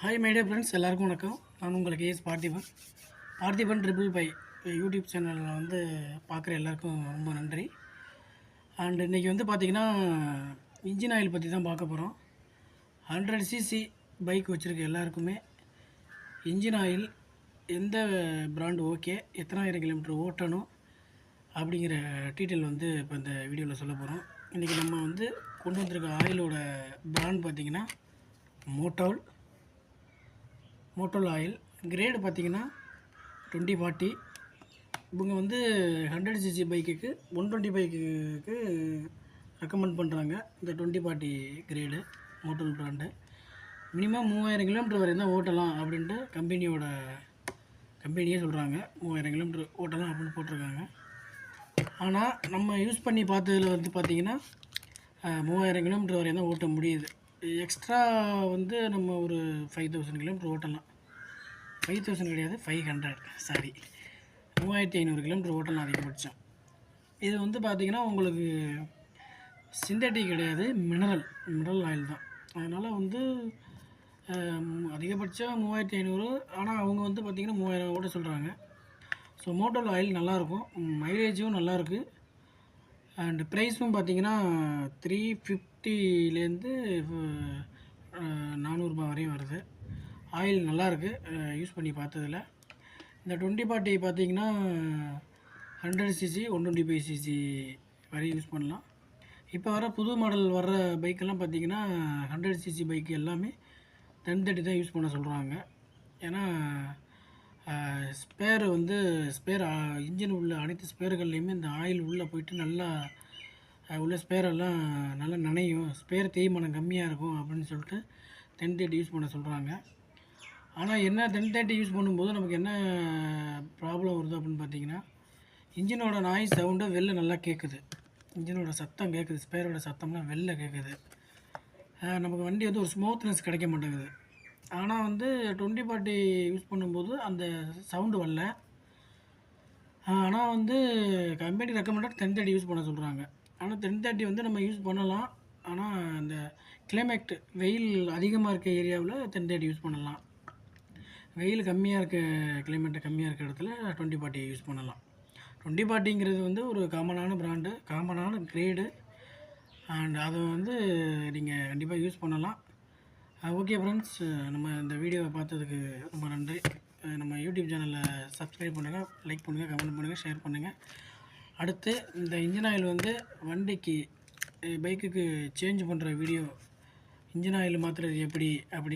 Hi my dear friends எல்லாருக்கும் வணக்கம். நான் உங்களுக்கு A S Parthiban. Parthiban triple pi YouTube சேனலில் வந்து பார்க்குற எல்லாருக்கும் ரொம்ப நன்றி. அண்ட் இன்றைக்கி வந்து பார்த்திங்கன்னா இன்ஜின் ஆயில் பற்றி தான் பார்க்க போகிறோம் ஹண்ட்ரட் சிசி பைக் வச்சுருக்க எல்லாருக்குமே இன்ஜின் ஆயில் எந்த பிராண்டு ஓகே எத்தனாயிரம் கிலோமீட்டர் ஓட்டணும் அப்படிங்கிற டீட்டெயில் வந்து இப்போ இந்த வீடியோவில் சொல்ல போகிறோம் இன்றைக்கி நம்ம வந்து கொண்டு வந்திருக்க ஆயிலோட பிராண்ட் பார்த்திங்கன்னா மோட்டால் மோட்டோல் ஆயில். கிரேடு பார்த்தீங்கன்னா டுவெண்ட்டி ஃபார்ட்டி. இவங்க வந்து ஹண்ட்ரட் சிசி பைக்குக்கு ஒன் டுவெண்ட்டி பைக்குக்கு ரெக்கமெண்ட் பண்ணுறாங்க இந்த twenty forty grade Motul brand minimum மூவாயிரம் கிலோமீட்டர் வரையும் தான் ஓட்டலாம் அப்படின்ட்டு கம்பெனியோட கம்பெனியே சொல்கிறாங்க மூவாயிரம் கிலோமீட்டர் ஓட்டலாம் அப்படின்னு போட்டிருக்காங்க. ஆனால் நம்ம யூஸ் பண்ணி பார்த்ததுல வந்து பார்த்திங்கன்னா மூவாயிரம் கிலோமீட்டர் வரையும் தான் ஓட்ட முடியுது. எக்ஸ்ட்ரா வந்து நம்ம ஒரு ஃபைவ் தௌசண்ட் கிலோமீட்டர் ஓட்டலாம். ஃபைவ் தௌசண்ட் கிடையாது ஃபைவ் ஹண்ட்ரட் சாரி மூவாயிரத்தி ஐநூறு கிலோமீட்டர் ஓட்டலாம் அதிகபட்சம். இது வந்து பார்த்திங்கன்னா உங்களுக்கு சிந்தட்டிக் கிடையாது மினரல் மினரல் ஆயில் தான். அதனால் வந்து அதிகபட்சம் மூவாயிரத்தி ஐநூறு. ஆனால் அவங்க வந்து பார்த்திங்கன்னா மூவாயிரம் ஓட்ட சொல்கிறாங்க ஸோ மோட்டோல் ஆயில் நல்லாயிருக்கும் மைலேஜும் நல்லாயிருக்கு அண்ட் ப்ரைஸும் பார்த்தீங்கன்னா த்ரீ ஃபிஃப்டிலேருந்து நானூறுரூபா வரையும் வருது. ஆயில் நல்லாயிருக்கு யூஸ் பண்ணி பார்த்ததில் இந்த டுவெண்ட்டி பார்ட்டி பார்த்தீங்கன்னா hundred CC one twenty five CC வரையும் யூஸ் பண்ணலாம். இப்போ வர புது மாடல் வர்ற பைக்கெல்லாம் பார்த்தீங்கன்னா ஹண்ட்ரட் சிசி பைக் எல்லாமே டென் தேர்ட்டி தான் யூஸ் பண்ண சொல்கிறாங்க ஏன்னா ஸ்பேர் வந்து ஸ்பேர் இன்ஜின் உள்ள அனைத்து ஸ்பேர்கள்லையுமே இந்த ஆயில் உள்ளே போயிட்டு நல்லா உள்ள ஸ்பேரெல்லாம் நல்லா நனையும். ஸ்பேர் தேய்மானம் கம்மியாக இருக்கும் அப்படின்னு சொல்லிட்டு டென் தேர்ட்டி யூஸ் பண்ண சொல்கிறாங்க ஆனால் என்ன டென் தேர்ட்டி யூஸ் பண்ணும்போது நமக்கு என்ன ப்ராப்ளம் வருது அப்படின்னு பார்த்தீங்கன்னா இன்ஜினோட நாய் சவுண்டு வெளில நல்லா கேட்குது இன்ஜினோட சத்தம் கேட்குது ஸ்பேரோட சத்தம்லாம் வெளில கேட்குது நமக்கு வண்டி வந்து ஒரு ஸ்மூத்னஸ் கிடைக்க மாட்டேங்குது. ஆனால் வந்து டுவெண்ட்டி பார்ட்டி யூஸ் பண்ணும்போது அந்த சவுண்டு வரல. ஆனால் வந்து company recommended ten thirty use பண்ண சொல்கிறாங்க ஆனால் டென் தேர்ட்டி வந்து நம்ம யூஸ் பண்ணலாம். ஆனால் அந்த கிளைமேட் வெயில் அதிகமாக இருக்க ஏரியாவில் டென் தேர்ட்டி யூஸ் பண்ணலாம். வெயில் கம்மியாக இருக்க கிளைமேட் கம்மியாக இருக்க இடத்துல டுவெண்ட்டி பார்ட்டி யூஸ் பண்ணலாம். டுவெண்ட்டி பார்ட்டிங்கிறது வந்து ஒரு காமனான பிராண்டு காமனான கிரேடு அண்ட் அதை வந்து நீங்கள் கண்டிப்பாக யூஸ் பண்ணலாம். ஓகே ஃப்ரெண்ட்ஸ் நம்ம இந்த வீடியோவை பார்த்ததுக்கு ரொம்ப நன்றி. நம்ம யூடியூப் சேனலை சப்ஸ்கிரைப் பண்ணுங்கள் லைக் பண்ணுங்கள் கமெண்ட் பண்ணுங்கள் ஷேர் பண்ணுங்கள் அடுத்து இந்த இன்ஜின் ஆயில் வந்து வண்டிக்கு பைக்குக்கு சேஞ்ச் பண்ணுற வீடியோ இன்ஜின் ஆயில் மாற்றுறது எப்படி அப்படி